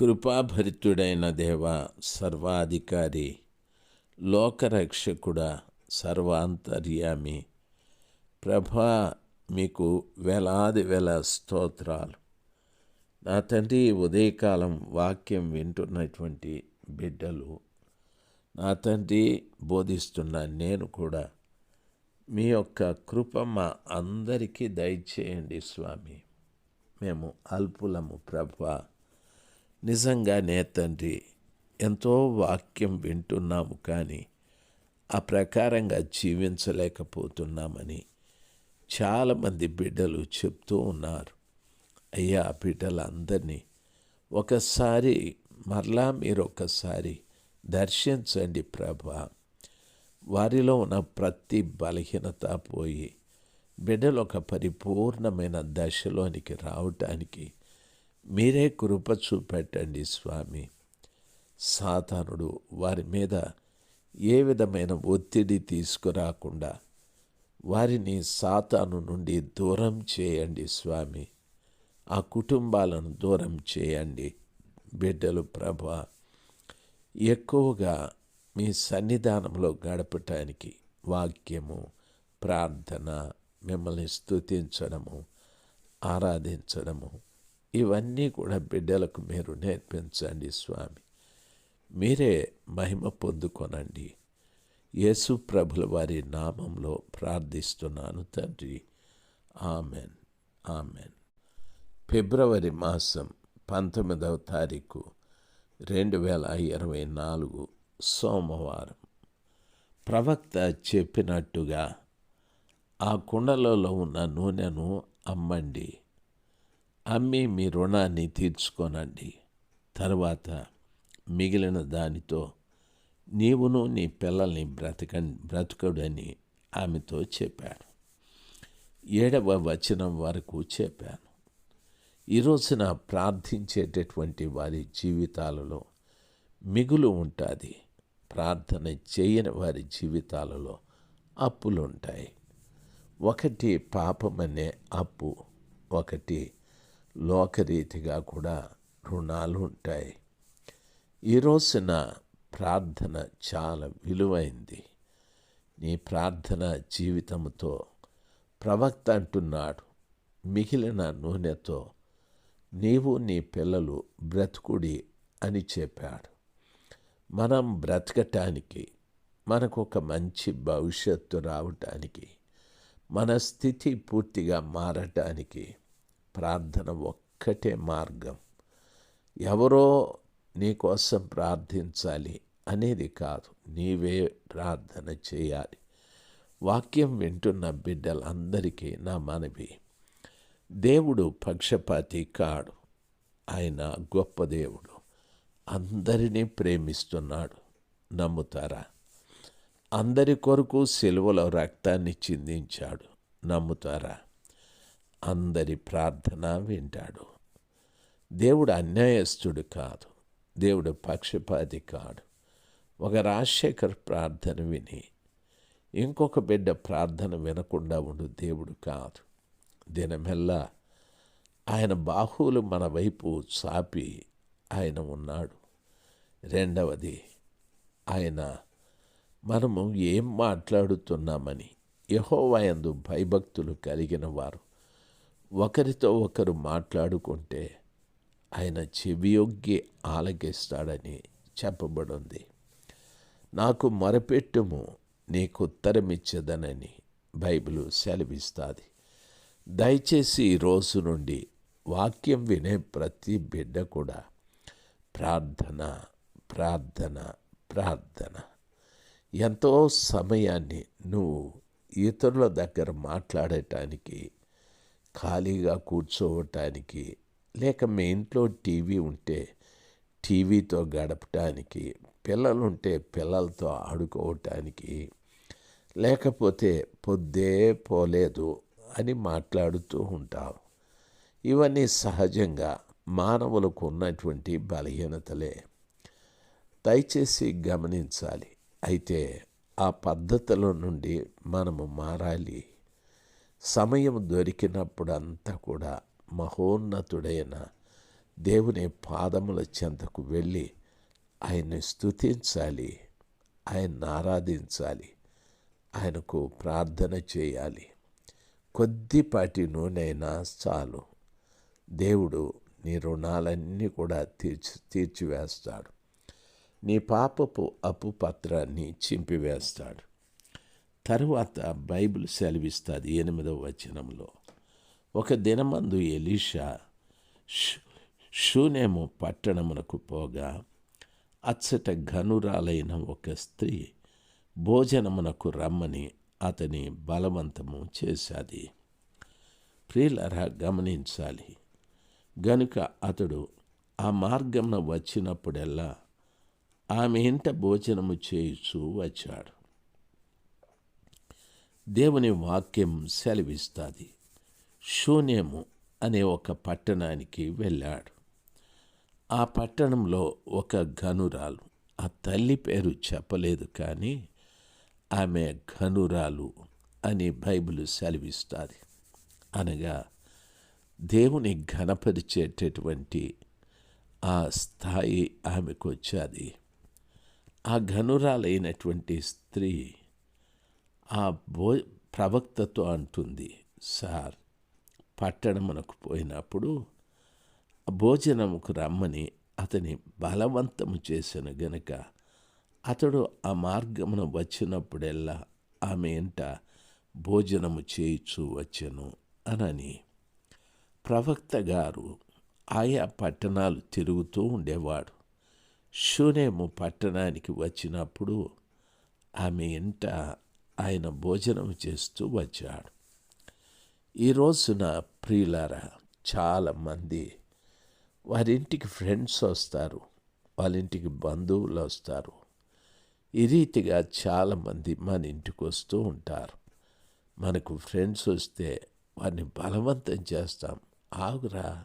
కృపాభరితుడైన దేవ సర్వాధికారి లోకరక్షకుడ సర్వాంతర్యామి. ప్రభా మీకు వేలాది వేల స్తోత్రాలు. నా తండ్రి ఉదయకాలం వాక్యం వింటున్నటువంటి బిడ్డలు నా తండ్రి బోధిస్తున్న నేను కూడా మీ యొక్క కృప మా అందరికీ దయచేయండి స్వామి. మేము అల్పులము ప్రభా. నిజంగానే తండ్రి ఎంతో వాక్యం వింటున్నాము కానీ ఆ ప్రకారంగా జీవించలేకపోతున్నామని చాలామంది బిడ్డలు చెప్తూ ఉన్నారు. అయ్యా బిడ్డలందరినీ ఒకసారి మరలా మీరు ఒకసారి దర్శించండి ప్రభా. వారిలో ఉన్న ప్రతి బలహీనత పోయి బిడ్డలు ఒక పరిపూర్ణమైన దశలోనికి రావటానికి మీరే కృప చూపెట్టండి స్వామి. సాతానుడు వారి మీద ఏ విధమైన ఒత్తిడి తీసుకురాకుండా వారిని సాతాను నుండి దూరం చేయండి స్వామి. ఆ కుటుంబాలను దూరం చేయండి. బిడ్డలు ప్రభ ఎక్కువగా మీ సన్నిధానంలో గడపటానికి వాక్యము ప్రార్థన మిమ్మల్ని స్తుతించడము ఆరాధించడము ఇవన్నీ కూడా బిడ్డలకు మీరు నేర్పించండి స్వామి. మీరే మహిమ పొందుకొనండి. యేసు ప్రభుల వారి నామంలో ప్రార్థిస్తున్నాను తండ్రి. ఆమెన్. ఆమెన్. ఫిబ్రవరి మాసం పంతొమ్మిదవ తారీఖు రెండు వేల ఇరవై నాలుగు సోమవారం. ప్రవక్త చెప్పినట్టుగా ఆ కుండలలో ఉన్న నూనెను అమ్మండి. అమ్మి మీ రుణాన్ని తీర్చుకోనండి. తర్వాత మిగిలిన దానితో నీవును నీ పిల్లల్ని బ్రతక బ్రతకడని ఆమెతో చెప్పాడు ఏడవ వచనం వరకు చెప్పాను. ఈరోజున ప్రార్థించేటటువంటి వారి జీవితాలలో మిగులు ఉంటుంది. ప్రార్థన చేయని వారి జీవితాలలో అప్పులు ఉంటాయి ఒకటి పాపమనే అప్పు ఒకటి లోకరీతిగా కూడా రుణాలు ఉంటాయి ఈ రోజున ప్రార్థన చాలా విలువైంది. నీ ప్రార్థన జీవితంతో ప్రవక్త అంటున్నాడు మిగిలిన నూనెతో నీవు నీ పిల్లలు బ్రతుకుడి అని చెప్పాడు. మనం బ్రతకటానికి మనకు ఒక మంచి భవిష్యత్తు రావటానికి మన స్థితి పూర్తిగా మారటానికి ప్రార్థన ఒక్కటే మార్గం. ఎవరో నీకోసం ప్రార్థించాలి అనేది కాదు నీవే ప్రార్థన చేయాలి. వాక్యం వింటున్న బిడ్డలందరికీ నా మనవి దేవుడు పక్షపాతి కాడు ఆయన గొప్ప దేవుడు అందరినీ ప్రేమిస్తున్నాడు నమ్ముతారా? అందరి కొరకు సెలవులో రక్తాన్ని చిందించాడు నమ్ముతారా? అందరి ప్రార్థన వింటాడు. దేవుడు అన్యాయస్తుడు కాదు. దేవుడు పక్షపాతి కాడు. ఒక రాజశేఖర్ ప్రార్థన విని ఇంకొక బిడ్డ ప్రార్థన వినకుండా ఉండు దేవుడు కాదు. దినమెల్లా ఆయన బాహువులు మన వైపు చాపి ఆయన ఉన్నాడు. రెండవది ఆయన మనము ఏం మాట్లాడుతున్నామని యహోవాయందు భయభక్తులు కలిగిన వారు ఒకరితో ఒకరు మాట్లాడుకుంటే ఆయన చెవియొగ్గి ఆలకిస్తాడని చెప్పబడింది. నాకు మొరపెట్టుము నీకు ఉత్తరమిచ్చదనని బైబిల్ సెలవిస్తుంది. దయచేసి ఈ రోజు నుండి వాక్యం వినే ప్రతి బిడ్డ కూడా ప్రార్థన ప్రార్థన ప్రార్థన. ఎంతో సమయాన్ని నువ్వు ఇతరుల దగ్గర మాట్లాడటానికి ఖాళీగా కూర్చోవటానికి లేక మీ ఇంట్లో టీవీ ఉంటే టీవీతో గడపటానికి పిల్లలుంటే పిల్లలతో ఆడుకోవటానికి లేకపోతే పొద్దే పోలేదు అని మాట్లాడుతూ ఉంటాం ఇవన్నీ సహజంగా మానవులకు ఉన్నటువంటి బలహీనతలే. దయచేసి గమనించాలి. అయితే ఆ పద్ధతుల నుండి మనము మారాలి. సమయం దొరికినప్పుడంతా కూడా మహోన్నతుడైన దేవుని పాదముల చెంతకు వెళ్ళి ఆయన్ని స్తుతించాలి ఆయన్ని ఆరాధించాలి ఆయనకు ప్రార్థన చేయాలి. కొద్దిపాటి నూనెనా చాలు. దేవుడు నీ రుణాలన్నీ కూడా తీర్చి తీర్చివేస్తాడు. నీ పాపపు అప్పు పత్రాన్ని చింపివేస్తాడు. తరువాత బైబిల్ సెలవిస్తుంది ఎనిమిదవ వచనంలో. ఒక దినమందు ఎలీషా షూనేము పట్టణమునకు పోగా అచ్చట ఘనురాలైన ఒక స్త్రీ భోజనమునకు రమ్మని అతని బలవంతము చేశాది. ప్రియులరా గమనించాలి. గనుక అతడు ఆ మార్గమున వచ్చినప్పుడల్లా ఆమె ఇంట భోజనము చేయుచూ వచ్చాడు. దేవుని వాక్యం సెలవిస్తుంది. శూన్యము అనే ఒక పట్టణానికి వెళ్ళాడు. ఆ పట్టణంలో ఒక ఘనురాలు ఆ తల్లి పేరు చెప్పలేదు కానీ ఆమె ఘనురాలు అని బైబిల్ సెలవిస్తుంది. అనగా దేవుని ఘనపరిచేటటువంటి ఆ స్థాయి ఆమెకు వచ్చాది ఆ ఘనురాలైనటువంటి స్త్రీ ఆ బో ప్రవక్తతో అంటుంది సార్ పట్టణమునకు పోయినప్పుడు భోజనముకు రమ్మని అతని బలవంతము చేసిన గనుక అతడు ఆ మార్గమున వచ్చినప్పుడెల్లా ఆమె ఎంట భోజనము చేయిచూ వచ్చను అనని. ప్రవక్త గారు ఆయా పట్టణాలు తిరుగుతూ ఉండేవాడు. షూనేము పట్టణానికి వచ్చినప్పుడు ఆమె ఇంట ఆయన భోజనం చేస్తూ వచ్చాడు. ఈ రోజున ప్రియులారా చాలామంది వారింటికి ఫ్రెండ్స్ వస్తారు వాళ్ళ ఇంటికి బంధువులు వస్తారు. ఈ రీతిగా చాలామంది మన ఇంటికి వస్తూ ఉంటారు. మనకు ఫ్రెండ్స్ వస్తే వారిని బలవంతం చేస్తాం. ఆగురా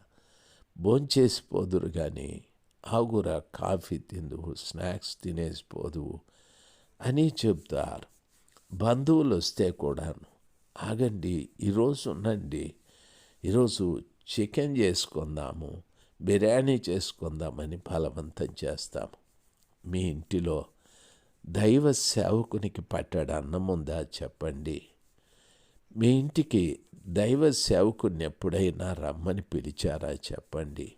భోంచేసిపోదురు కానీ ఆగురా కాఫీ తిందువు స్నాక్స్ తినేసిపోదువు అని చెప్తారు. బంధువులు వస్తే కూడాను ఆగండి ఈరోజు ఉండండి. ఈరోజు చికెన్ చేసుకుందాము బిర్యానీ చేసుకుందామని బలవంతం చేస్తాము. మీ ఇంటిలో దైవ సేవకునికి పట్టాడు అన్నం ఉందా చెప్పండి. మీ ఇంటికి దైవ సేవకుని ఎప్పుడైనా రమ్మని పిలిచారా చెప్పండి.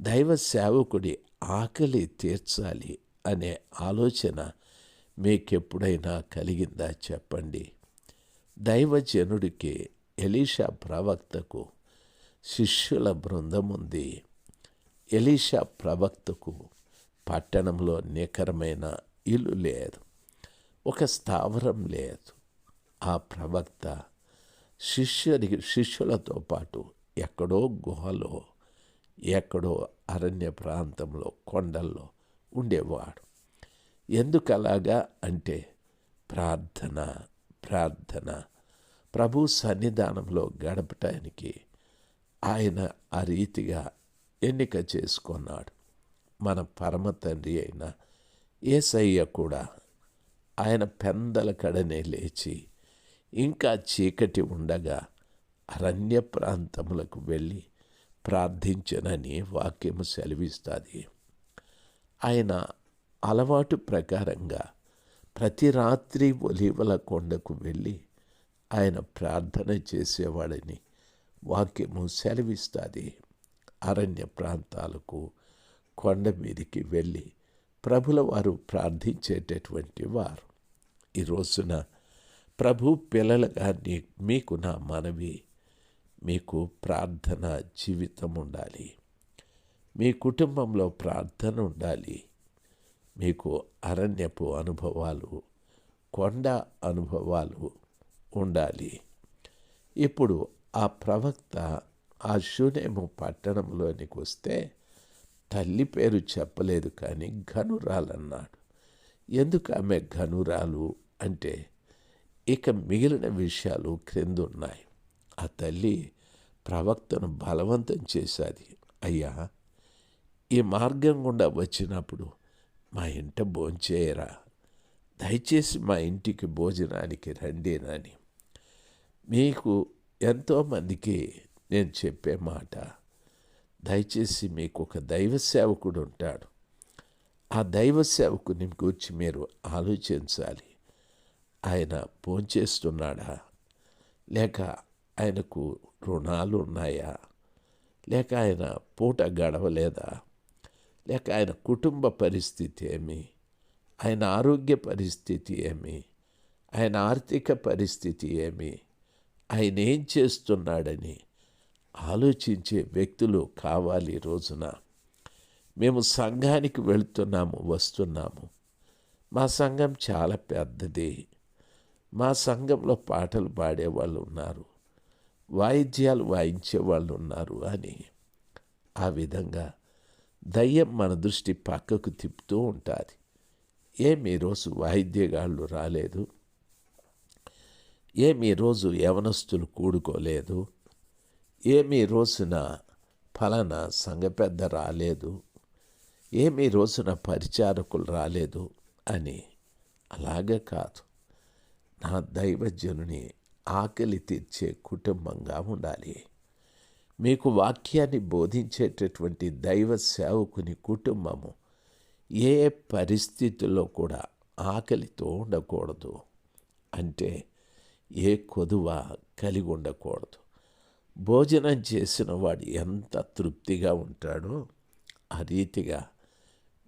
దైవ సేవకుడి ఆకలి తీర్చాలి అనే ఆలోచన మీకెప్పుడైనా కలిగిందా చెప్పండి. దైవజనుడికి ఎలీషా ప్రవక్తకు శిష్యుల బృందం ఉంది ఎలీషా ప్రవక్తకు పట్టణంలో నికరమైన ఇల్లు లేదు ఒక స్థావరం లేదు. ఆ ప్రవక్త శిష్యుడి శిష్యులతో పాటు ఎక్కడో గుహలో ఎక్కడో అరణ్య ప్రాంతంలో కొండల్లో ఉండేవాడు. ఎందుకు అలాగా అంటే ప్రార్థన ప్రార్థన. ప్రభు సన్నిధానంలో గడపటానికి ఆయన ఆ రీతిగా ఎన్నిక చేసుకున్నాడు. మన పరమ తండ్రి అయిన ఏసయ్య కూడా ఆయన పెందల కడనే లేచి ఇంకా చీకటి ఉండగా అరణ్య ప్రాంతములకు వెళ్ళి ప్రార్థించనని వాక్యము సెలవిస్తుంది. ఆయన అలవాటు ప్రకారంగా ప్రతి రాత్రి ఒలివల కొండకు వెళ్ళి ఆయన ప్రార్థన చేసేవాడని. వాక్యము సెలవిస్తుంది. అరణ్య ప్రాంతాలకు కొండ మీదికి వెళ్ళి ప్రభుల వారు ప్రార్థించేటటువంటి వారు. ఈ రోజున ప్రభు పిల్లలుగా నీ మీకు నా మనవి మీకు ప్రార్థన జీవితం ఉండాలి. మీ కుటుంబంలో ప్రార్థన ఉండాలి. మీకు అరణ్యపు అనుభవాలు కొండ అనుభవాలు ఉండాలి. ఇప్పుడు ఆ ప్రవక్త ఆ శూనేము పట్టణంలోనికి వస్తే తల్లి పేరు చెప్పలేదు కానీ ఘనురాలన్నాడు. ఎందుకు ఆమె ఘనురాలు అంటే ఇక మిగిలిన విషయాలు క్రిందున్నాయి. ఆ తల్లి ప్రవక్తను బలవంతం చేశాది. అయ్యా ఈ మార్గం గుండా వచ్చినప్పుడు మా ఇంట భోంచేయరా. దయచేసి మా ఇంటికి భోజనానికి రండి నాని. మీకు ఎంతోమందికి నేను చెప్పే మాట. దయచేసి మీకు ఒక దైవ సేవకుడు ఉంటాడు. ఆ దైవ సేవకుని గురించి మీరు ఆలోచించాలి. ఆయన భోంచేస్తున్నాడా? లేక ఆయనకు రుణాలు ఉన్నాయా లేక ఆయన పూట గడవలేదా? లేక ఆయన కుటుంబ పరిస్థితి ఏమి? ఆయన ఆరోగ్య పరిస్థితి ఏమి? ఆయన ఆర్థిక పరిస్థితి ఏమి? ఆయన ఏం చేస్తున్నాడని ఆలోచించే వ్యక్తులు కావాలి రోజున. మేము సంఘానికి వెళుతున్నాము వస్తున్నాము. మా సంఘం చాలా పెద్దది. మా సంఘంలో పాటలు పాడే వాళ్ళు ఉన్నారు. వాయిద్యాలు వాయించే వాళ్ళు ఉన్నారు అని ఆ విధంగా దయ్యం మన దృష్టి పక్కకు తిప్పుతూ ఉంటుంది. ఏమి రోజు వాయిద్యగాళ్ళు రాలేదు. ఏమి రోజు యవనస్తులు కూడుకోలేదు. ఏమి రోజున ఫలానా సంఘ పెద్ద రాలేదు. ఏమి రోజున పరిచారకులు రాలేదు అని అలాగే కాదు. నా దైవజనుని ఆకలి తీర్చే కుటుంబంగా ఉండాలి. మీకు వాక్యాన్ని బోధించేటటువంటి దైవ సేవకుని కుటుంబము ఏ పరిస్థితుల్లో కూడా ఆకలితో ఉండకూడదు. అంటే ఏ కొదువ కలిగి ఉండకూడదు. భోజనం చేసిన వాడు ఎంత తృప్తిగా ఉంటాడో ఆ రీతిగా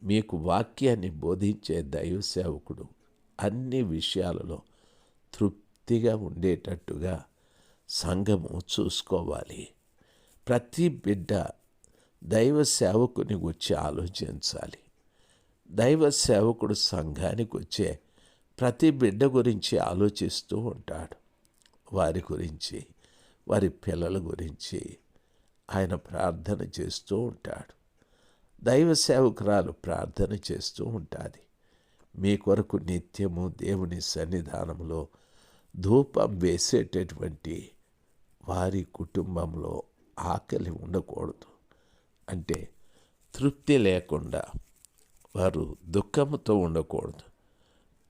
మీకు వాక్యాన్ని బోధించే దైవ సేవకుడు అన్ని విషయాలలో తృప్తిగా ఉండేటట్టుగా సంఘము చూసుకోవాలి. ప్రతి బిడ్డ దైవ సేవకుని గురించి ఆలోచించాలి. దైవ సేవకుడు సంఘానికి వచ్చే ప్రతి బిడ్డ గురించి ఆలోచిస్తూ ఉంటాడు. వారి గురించి వారి పిల్లల గురించి ఆయన ప్రార్థన చేస్తూ ఉంటాడు. దైవ సేవకురాలు ప్రార్థన చేస్తూ ఉంటుంది. మీ కొరకు నిత్యము దేవుని సన్నిధానంలో ధూపం వేసేటటువంటి వారి కుటుంబంలో ఆకలి ఉండకూడదు. అంటే తృప్తి లేకుండా వారు దుఃఖంతో ఉండకూడదు.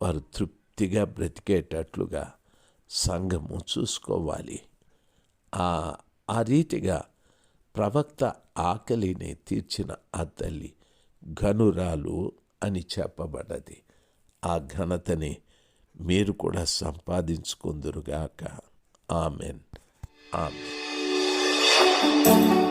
వారు తృప్తిగా బ్రతికేటట్లుగా సంఘము చూసుకోవాలి. ఆ ఆ రీతిగా ప్రవక్త ఆకలిని తీర్చిన ఆ తల్లి ఘనురాలు అని చెప్పబడ్డది. ఆ ఘనతని మీరు కూడా సంపాదించుకుందురుగాక. ఆమెన్. ఆమెన్. Música